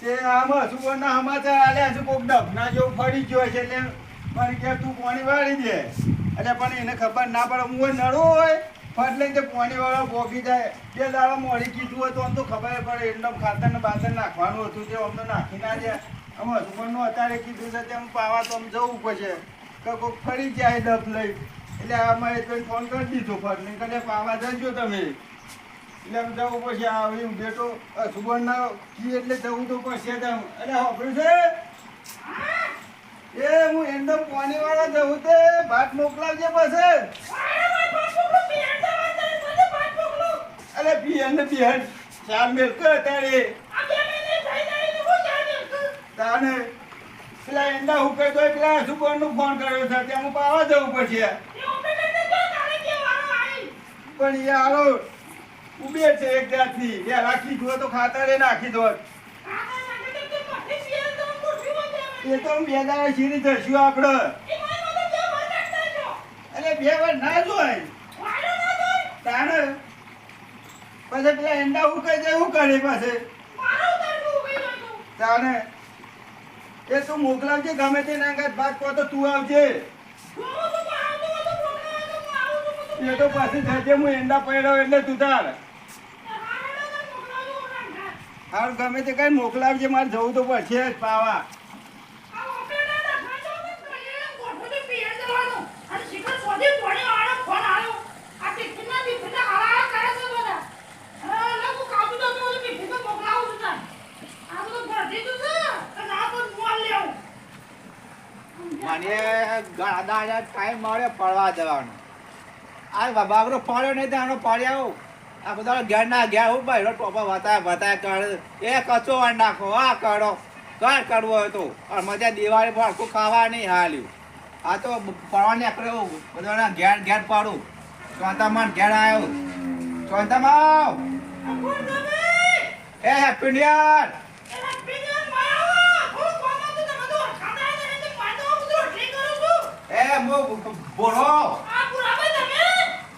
તે આમાં સુવર્ણના સમાચાર આલ્યા છે કોક ડબના જેવું ફરી ગયો છે, એટલે મને કે તું પાણી વાળી દે. એટલે પણ એને ખબર ના પડે, હું નડો હોય, ફટ લઈને તે પાણી વાળો ભોગી જાય. બે દાડા મોડી કીધું હોય તો આમ તો ખબર પડે, એકદમ ખાતર ને બાતર નાખવાનું હતું, તે તો નાખી ના જાય આમાં સુવર્ણનું અત્યારે કીધું છે, તેમ પાવા તો આમ જવું પડશે. કે કોક ફરી જાય ડબ લઈ એટલે આમાં એક ફોન કરી દીધો, ફટ નહીં કદાચ પાવા જજો તમે. આમ જવું પછી આવી બેટો સુબરના કી એટલે જવું તો પછી તેમ અરે હોપડ્યું છે. એ હું એંડો પાણી વાળા જવું તે ભાત મોકલાવજે પછી. અરે બિહાર ને બિહાર ચાર મેલ કર તારે. તાને પેલા એંડા હું કહી દો પેલા સુબરનું ફોન કર્યો છે ત્યાં હું પાવા જવું પડશે. પણ એ ઉભે છે એક જાતની એ રાખી જો તો ખાતરે નાખી દો. એ તો બે દાડા શીરી જશું આપણે એટલે બે વાર ના જોય. તાને પછી પેલા એંડા હું કઈ જાય, હું કરે પાસે? તાણે. એ તું મોકલાવજે, ગમે તે ના ભાગ કહો તો તું આવજે. એ તો પાછી થશે હું એંડા પડ્યો એટલે તું તાર હાલ ગમે તે કઈ મોકલાવજે મારે જવું તો પડશે જ પાવા. મને દાડા ટાઈમ મળ્યો પડવા જવાનો. આ બાબરો પડ્યો નહીં તો આનો ફર્યો આ બધા ઘેર ના ઘેર હું ભાઈ ટોપા વતાય વતાય કર એ કચો વાર નાખો આ કરો. કર કરવો હોય તો. મજા દિવાળી પર આખું ખાવા નહીં હાલ્યું. આ તો ફરવા નીકળ્યો બધાના ઘેર ઘેર પાડું. ચોંતામાં ઘેર આવ્યો ચોંતામાં એ હેપી ન્યુ એ મો બોલો.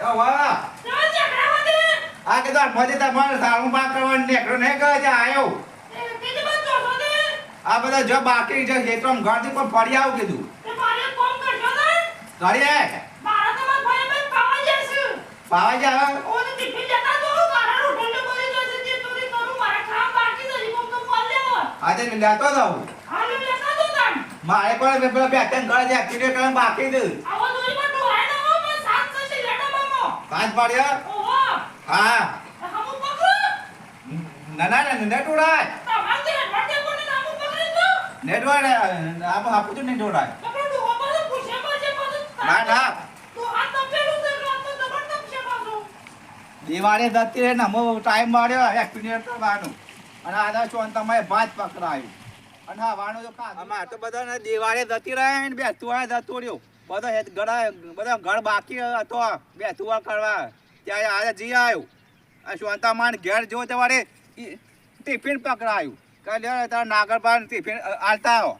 એ વાહ. આ કે તો મજે તમારે સારું પાક કરવાનું ને કહે છે આવ્યો આ બધા જો બાકી છે ખેતરમાં ઘરથી પણ ફરી આવ કીધું. ઘરે પાવા જ આવે આજે લેતો જાઉં. મારે પણ પેલા બે ત્રણ ઘરે છે એક્સિડન્ટ કરવા બાકી છે પાંચ પાડ્યા હા. ના ના ના નેટ ઉડાય નેટ ઉડાય આપ આપું છું નેટ ના ના. દિવાળી જતી રહે ને અમો ટાઈમ મળ્યો મિનિટ વાનું અને આના છો તમે ભાત પકડાયું. અને હા વાનો તો ખા અમાર તો બધા દિવાળી જતી રહે ને બે તું જતું રહ્યો બધો ગળા બધા ઘર બાકી હતો બે તુવા કરવા. ત્યારે આજે જી આવ્યો આ શાંતામાન ઘેર જો તમારે ટિફિન પકડાયું. કાલે તારા નાગર ટિફિન આલતા આવો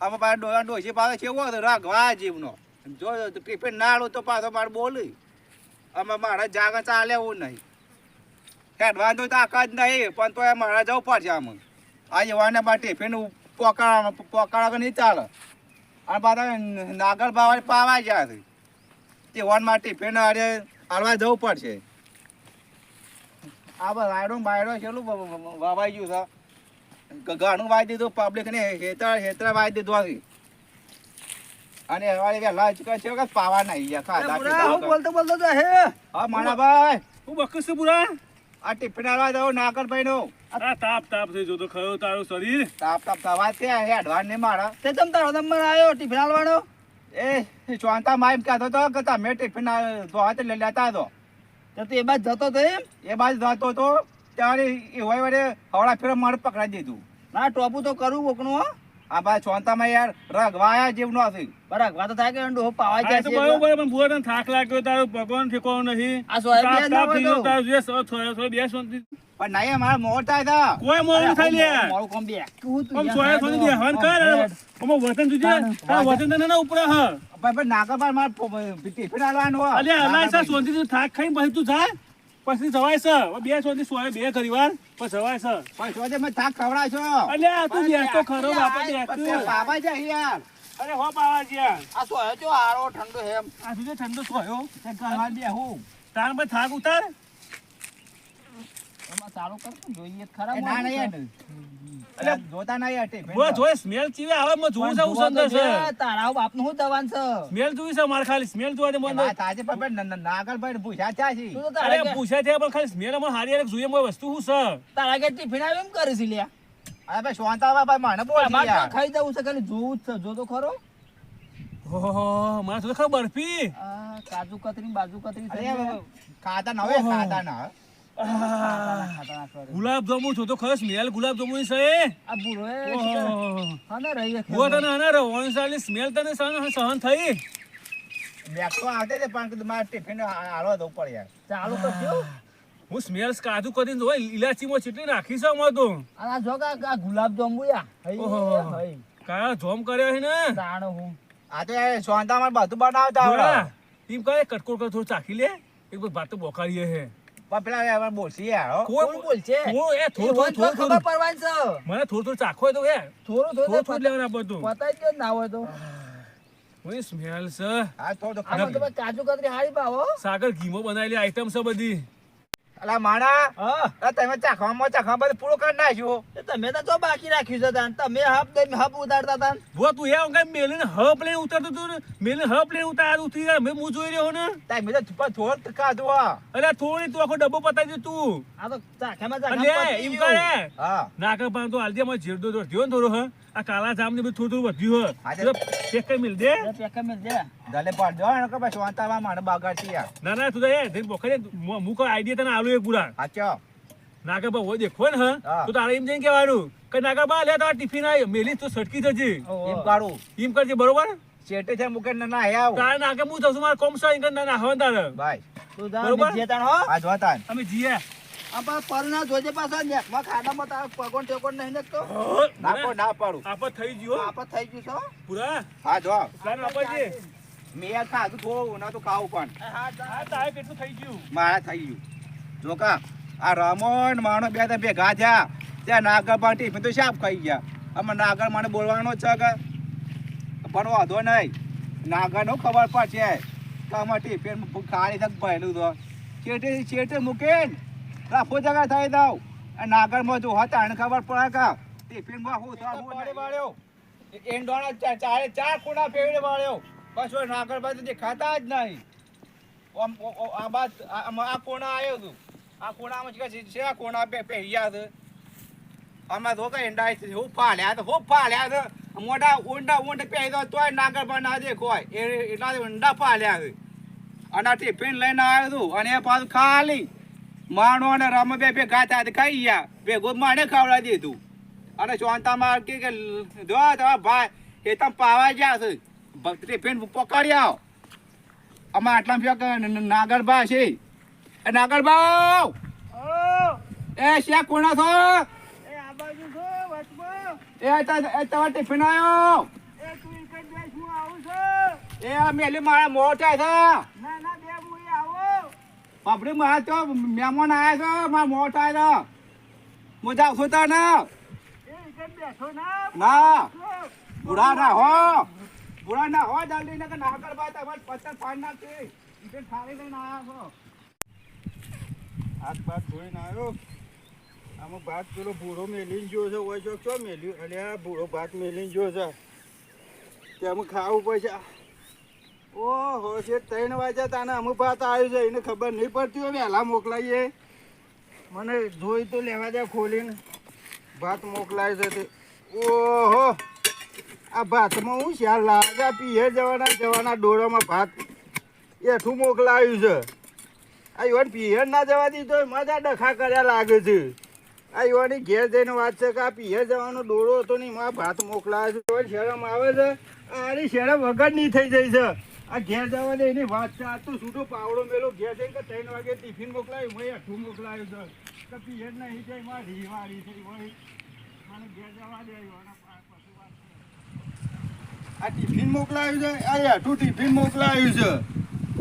અમે પાછા ડોલા ડોસી પાસે કેવો હતો? રાગવા જીવનો. જો ટિફિન ના આલું તો પાછો મારે બોલી. અમે મારા જાગા ચાલે એવું નહીં. હેડવાન તો તાકાત નહીં, પણ તો મારા જવું પડશે આમ. આ યુવાને મારે ટિફિન પોકાળા પોકાળા નહીં ચાલે? અને પાછા નાગર બાવા પાવા ગયા છે તે વન ટિફિન અરે હાલવા જવું પડશે. આ બસ રાયડો બાયડો છેલ્લું વાવાઈ ગયું છે. ઘણું વાઈ દીધું પબ્લિક ને હેતર હેતર વાઈ દીધું હશે અને હવે વહેલા જ કહે છે કે પાવા નહીં ગયા હું બોલતો બોલતો તો હે. હા માણાભાઈ હું બકસ છું પૂરા આ ટિફિન હાલવા દઉં નાગરભાઈ નો આ તાપ તાપ થઈ જોતો ખયો તારું શરીર. તાપ તાપ થવા છે હેડવાન ને મારા. તે તમ તારો નંબર આવ્યો ટિફિન આલવાનો? એ ચોંતા માઈમ કહેતો હતો કે તમે ટિફિન ધોવા લે લેતા હતો તો તું બાદ જતો તો એમ, એ બાજ જતો હતો ત્યારે એ હોય વડે હવડા ફેર મારે પકડાઈ દીધું. ના, ટોપું તો કરું કોકનું હો. આ ભાઈ ચોંતામાં યાર રગવાયા જેવનો હશે રગવા તો થાય કે અંડો પાવા જાય તો છે બરોબર પણ ભૂવા તને થાક લાગ્યો તારું ભગવાન ઠેકવાનું નહીં આ સોય બે ના હોય તો. તારું જે સો થોડો સો બે શાંતિ પણ નહીં અમારે મોર થાય હતા કોઈ મોડું થાય લે મોર કોમ બે. તું તું સોય સોયા હેડો. કર ઓમો વતન તુજે તારા વતન તને ના ઉપર હ. પણ નાકા પર માર ટિફિન હાલવાનું હોય. અલ્યા અલાય સા શાંતિથી થાક ખાઈ પછી તું જા. પછી જવાય છે. બે બે સુધી સોય બે કરી વાર પછી જવાય છે. પછી સોજે મેં થાક ખવડાવશો અલ્યા તું તો ખરો બાપા બેસ તું. બાબા છે યાર અરે હો બાબા જ્યાં આ સોયો જો આરો ઠંડો હેમ આ ઠંડો સોયો તે કરવા દે હું તાર પર થાક ઉતાર. ચાલુ કરશું જોઈએ ખરા ના નહીં છે. યાર. એટલે જોતા નહીં યાર ટિફિન જોય સ્મેલ ચીવે આવે મેં જોઉં છું સંદર છે. તારા બાપનું દવાન છે? સ્મેલ જોઈ છે માર ખાલી સ્મેલ જોવા દે મને વાત પર પણ ભાઈ પૂછ્યા ન- છે. તું અરે પૂછ્યા છે પણ ખાલી સ્મેલ મને હારી હારી જોઈએ કોઈ વસ્તુ શું છે. તારા કે ટિફિન આવે એમ કરે છે લ્યા. અરે ભાઈ શાંતાબા ભાઈ મને બોલ છે યાર ખાઈ જવું છે ખાલી જોવું જ છે જો તો ખરો. ઓહો મને તો ખબર બરફી કાજુ કતરી બાજુ કતરી. ખાતા ના હોય ખાતા ના. ગુલાબ જાંબુ છો તો ખસ સ્મેલ ગુલાબ જાંબુ ની છે આ બુરો એ ઓહો. હા ને રહી બુઆ તને આના રવણની સ્મેલ તને સહન સહન થઈ. બેક તો આવતે છે પણ કીધું ટિફિન આલો દઉં પડે યાર. ચાલુ કયો હું સ્મેલ કાજુ કરીને જોઈ ઇલાચીમાં ચીટલી નાખી છે અમાર તો. આ જો આ ગુલાબ જાંબુ યા. હઈ. કયા જોમ કર્યો છે ને? જાણો હું. આ તો સોંતા શાંતામાં બધું બનાવતા આવડે. ટીમ એમ કહે કટકોટ કર થોડું ચાખી લે? એક ભાત તો બોકારીએ હે. પણ પેલા યાર યાર કોણ બોલશે? હું એ એ થોડું થોડું ખબર પડવાની છે. મને થોડું થોડું ચાખો તો હે. થોડું થોડું થોડું લેવાનું બધું. પતાઈ ગયો ના હોય તો. હું સ્મેલ છે. આ તો કાજુ કતરી હારી પાવો સાગર ઘીમો બનાવેલી આઈટમ છે બધી. અલા માણા હા. તમે ચાખવામાં ચાખવા બધું પૂરું કરી નાખ્યું. તમે તો જો બાકી રાખ્યું છે તાન. તમે હપ દઈ હપ ઉતારતા તાન. બુઆ તું એ કઈ મેલીને હપ લઈને ઉતરતું તું ને મેલીને હપ લઈને ઉતાર ઉતરી જાય મેં હું જોઈ રહ્યો ને. તમે તો પણ થોડું હા. થોડી તું આખો ડબ્બો પતાવી દે તું. આ તો ચાખામાં અલે પતી ગયું. હા. તો જીરદો થયો ને થોડો હ. આ કાલા જામ ને બધું થોડું થોડું વધ્યું હ પેક કઈ મિલ દે. પેકે મિલ દે. દલે પાડ દો ને કે ભાઈ શાંતામાં માને બગાડતી યાર ના ના તું તો એ દિન બોખરે મુકો આઈડિયા તને આલુ એક પૂરા સાચો. નાગર બા હોય દેખો ને. તો તારે એમ જઈને કહેવાનું કે નાગર બા લે તારા ટિફિન આવી મેલી તો સટકી થજે એમ કાઢું. એમ કરજે બરોબર? ચેટે છે મુકે ના ના આવ. તારે નાગર હું થશું મારે કોમ સા ઇંગન ના ના હવન તારે. ભાઈ. તું જા બરોબર? તાણ હો. આ જોતા અમે જીએ. આ પા પર જોજે પાછા નેકમાં ખાડામાં તારા પગોન ટેકોન નહીં નાખતો? ના પણ ના પાડું. આપત થઈ ગયો. આફત થઈ ગયું છો? પૂરા? હા જો. પ્લાન આપજે મેં ખાધું થોડું નતું ખાવું પણ. હા તારે કેટલું થઈ ગયું? મારા થઈ ગયું. જો કા આ રમણ માણો બે ત્યાં ભેગા થયા. ત્યાં નાગર પણ ટિફિન તો શાપ ખાઈ ગયા. આમાં નાગર મને બોલવાનો છે કે? પણ વાંધો નહીં. નાગર નો ખબર પડશે. કે ટિફિન ખાલી તક ભરેલું તો. ચેટે ચેટે મૂકીને. રાફો જગા થઈ દઉં અને નાગરમાં જો હતા એને ખબર પડે કે ટિફિનમાં હું તો નહીં વાળ્યો. એન ચાર ચારે ખૂણા ફેરવીને વાળ્યો. બસ હવે નાગર બાજુ જ નહીં. આમ ઓ- ઓ- આ બાદ આ કોણા આવ્યો હતું આ કોણામાં છે છે આ કોણા બે પહેર્યા છે? આમાં તો કઈ એંડા છે? હું ફાલ્યા તો હું ફાલ્યા છે. મોટા ઊંડા ઊંડ પહેરી દો તોય નાગર પર ના દેખોય એ એટલા ઊંડા ફાલ્યા છે. અને ટિફિન લઈને આવ્યો હતું અને એ પાછું ખાલી. માણો અને રમ બે બે ગાતા ખાઈ ગયા. ભેગું માને ખાવડા દીધું. અને શાંતામાં કે કે જો તમારા ભાઈ એ તમે પાવા ગયા છે. ભક્તિ ટિફિન પકડી આવો આમાં આટલા ફેક નાગરબા છે. એ નાગરબા એ શ્યા કોણા છો? એ તમારો ટિફિન આવ્યો એ મેલી મારા મોટ છે. બાપડી મારા તો મહેમાન આવ્યા છે, મારા મોટ આવ્યા મજા ઇકન બેસો ના ના. બુરા ના હો. બુરા ના હો, જલ્દી ને કે નાગરબા તમારે પથ્થર ફાડ નાખશે ટિફિન ખાલી લઈને આવ્યા છો. હાથ ભાત ધોઈને આવ્યો આમાં ભાત પેલો ભૂરો મેલીને જો છે હોય જો, ચો મેલ્યું? અલ્યા, આ ભૂરો ભાત મેલીને જો છે. તેમાં ખાવું પડશે. ઓહો છે ત્રણ વાગ્યા તાને અમુક ભાત આવ્યું છે એને ખબર નહીં પડતી હોય વહેલા મોકલાઈએ. મને જોઈ તો લેવા દે ખોલીને. ભાત મોકલાય છે તે. ઓહો, આ ભાતમાં હું શ્યાર લાગ્યા પીએ જવાના જવાના ડોરામાં ભાત. એઠું મોકલાયું છે. આ યુવાન પિયર ના જવા દીધો મજા ડખા કર્યા લાગે છે. આ યુવાની ઘેર જઈને વાત છે કે આ પિયર જવાનો ડોરો હતો નહીં માં ભાત મોકલાયો છે. શરમ આવે છે. આની શરમ વગર નહીં થઈ જાય છે. આ ઘેર જવા દે, એની વાત છે. આ તો છૂટો પાવડો મેલો. ઘેર જઈને કે ત્રણ વાગે ટિફિન મોકલાયું મેં અઠું મોકલાયું છે કે પિયર નહીં. જાય માં રીવાળી થઈ હોય મને ઘેર જવા દે. આ ટિફિન મોકલાયું છે? અરે, અઠું ટિફિન મોકલાયું છે.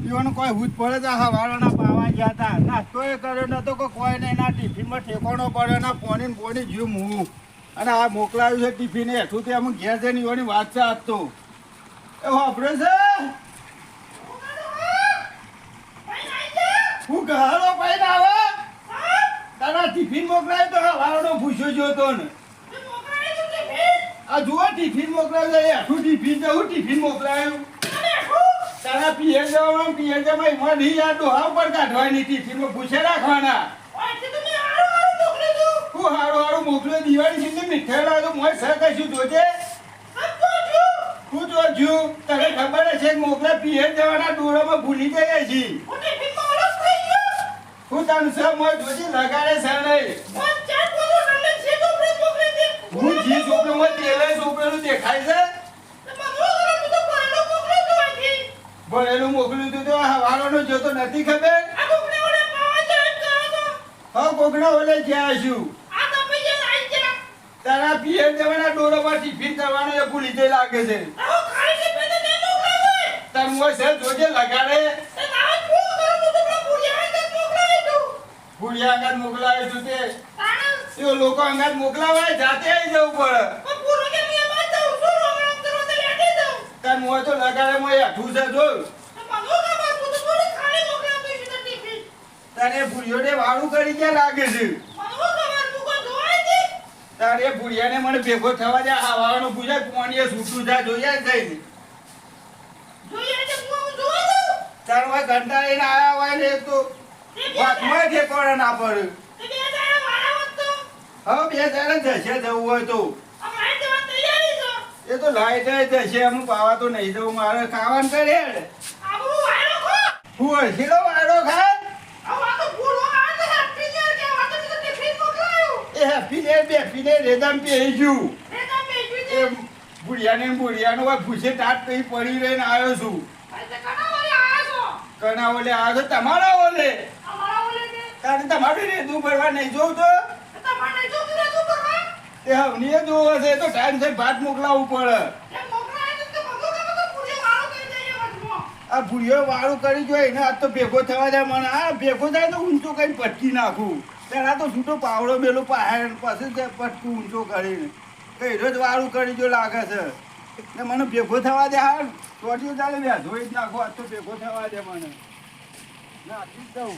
ઈવોને કોઈ ભૂત પડે તો વાળાના પાવા ગયા હતા. નાસ્તો એ કર્યો નતો કે કોઈ ટિફિનમાં ઠેકોનો પડ્યો ના પોણી ને પોણી જ્યું હું અને આ મોકલાયું છે ટિફિન હેઠું તે અમુક ઘેર જઈને ઈવોની વાત છે આજ તો. એ વાપરે છે? હું ઘરો પૈન આવે તારા ટિફિન મોકલાય તો વાળો પૂછ્યો જો તો ને આ જુઓ ટિફિન મોકલાય છે આખું ટિફિન છે હું ટિફિન મોકલાયું. તારા પિયર જવાનું પિયર જવામાં એમાં નહીં આ ડોહા ઉપર કાઢવાની ટિફિનમાં પૂછે રાખવાના. હું હારું હારું મોકલ્યો દિવાળી છે મીઠાઈ લાવ્યો મોય સર કશું જોજે હું જોજ્યું તને ખબર કે મોકલા પિયર જવાના ડોળામાં ભૂલી ગયા છે હું તને સર મોય જોજે લગાડે સર નહીં. હું જી ચોપડું તેલે ચોપડેલું દેખાય છે? ભણેલું મોકલ્યું તું તો હવારોનો જોતો નથી ખબર? હા કોકડા ઓલે જ્યાં છું. તારા પિયર ડોરો ડોળામાં ટિફિન કરવાનો એ ભૂલી જઈ લાગે છે. તાર મોય છે જોજે લગાડે. ભૂલિયા અંગાત મોકલાવે છું તે લોકો અંગાત મોકલાવાય જાતે આવી જવું પડે. તાર મોય તો લગાડે મોય આઠું છે જોયું? તારે ભૂલિયોને વાળું કરી ક્યાં લાગે છે? તારે ભૂલિયાને મને ભેગો થવા દે આ વાળનો પૂછે કોણીએ છૂટું જા જોયા જ જઈને તાર હોય કંટાળીને આયા હોય ને તો વાતમાં ઠેકોણા ના પડે. હવે બે જણા જશે જવું હોય તો. એ તો લાઈટ જશે હું પાવા તો નહીં જવું મારે ખાવાનું કરે હું હસીલો વાળો ખા એ હેપી ને બેપી ને રેદમ પેઈ ગયું એ બુઢિયાને બુઢિયાનો હોય ભૂસે ટાટ કઈ પડી રહીને આવ્યો છું. કના ઓલે આવ્યો તમારા ઓલે કારણ ને રેદું ભરવા નહીં જોઉં તો. તે હવનીએ જોવો છે તો ટાઈમ છે ભાત મોકલાવવું પડે. આ ભૂલિયો વાળું કરી જોઈએ ને આજ તો ભેગો થવા જાય મને. આ ભેગો થાય તો ઊંચો કઈ પટકી નાખું. પેલા તો છૂટો પાવડો મેલો પાહેર પછી તે પટકું ઊંચો કરીને. કઈ રોજ વાળું કરી જો લાગે છે. ને મને ભેગો થવા દે હા. ચોટીઓ ચાલે બે ધોઈ જ નાખો આ તો ભેગો થવા દે મને. નાખી જ દઉં